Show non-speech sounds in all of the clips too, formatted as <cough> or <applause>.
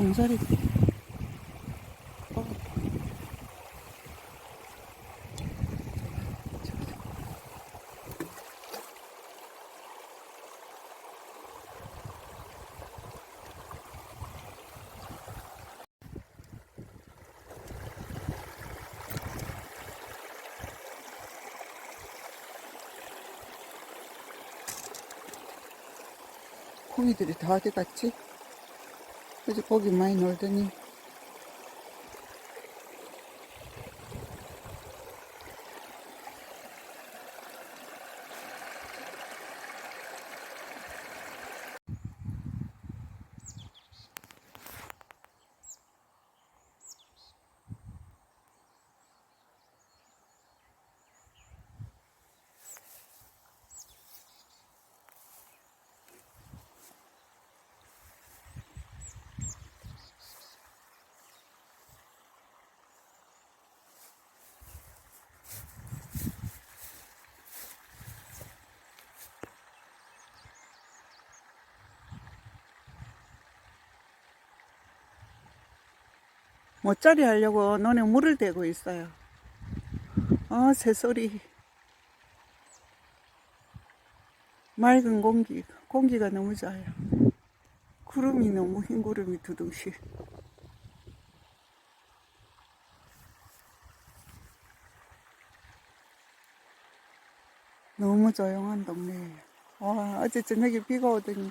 송사리. 어. 고기들이 다 어디 갔지? 그지 고기 많이 놀더니 모짜리 하려고 논에 물을 대고 있어요. 아, 새소리. 맑은 공기, 공기가 너무 좋아요. 구름이 너무 흰 구름이 두둥실. 너무 조용한 동네예요. 와, 어제 저녁에 비가 오더니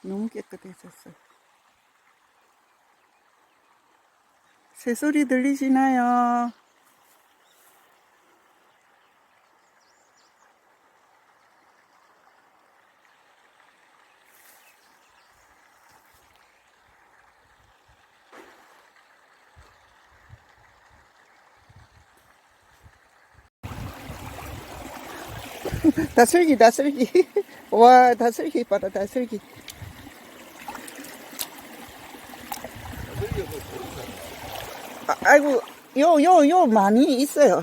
너무 깨끗해졌어요. 새 소리 들리시나요? <laughs> 다슬기, 다슬기. <laughs> 와, 다슬기 봐라, 다슬기. 아, 아이고, 요, 요, 요, 많이 있어요.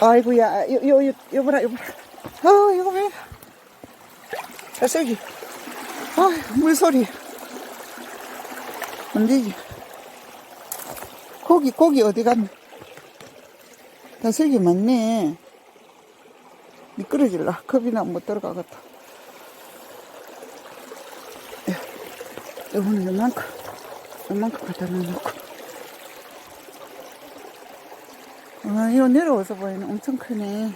아이고야, 요, 요, 요, 요 보라, 요 보라. 어, 이거 왜. 다슬기. 아, 물소리. 언제지? 고기, 고기 어디 갔네? 다슬기 많네. 미끄러질라. 컵이나 못 들어가겠다. 이거는 요만큼, 요만큼 갖다 놓고. 아, 이거 내려와서 보이네. 엄청 크네.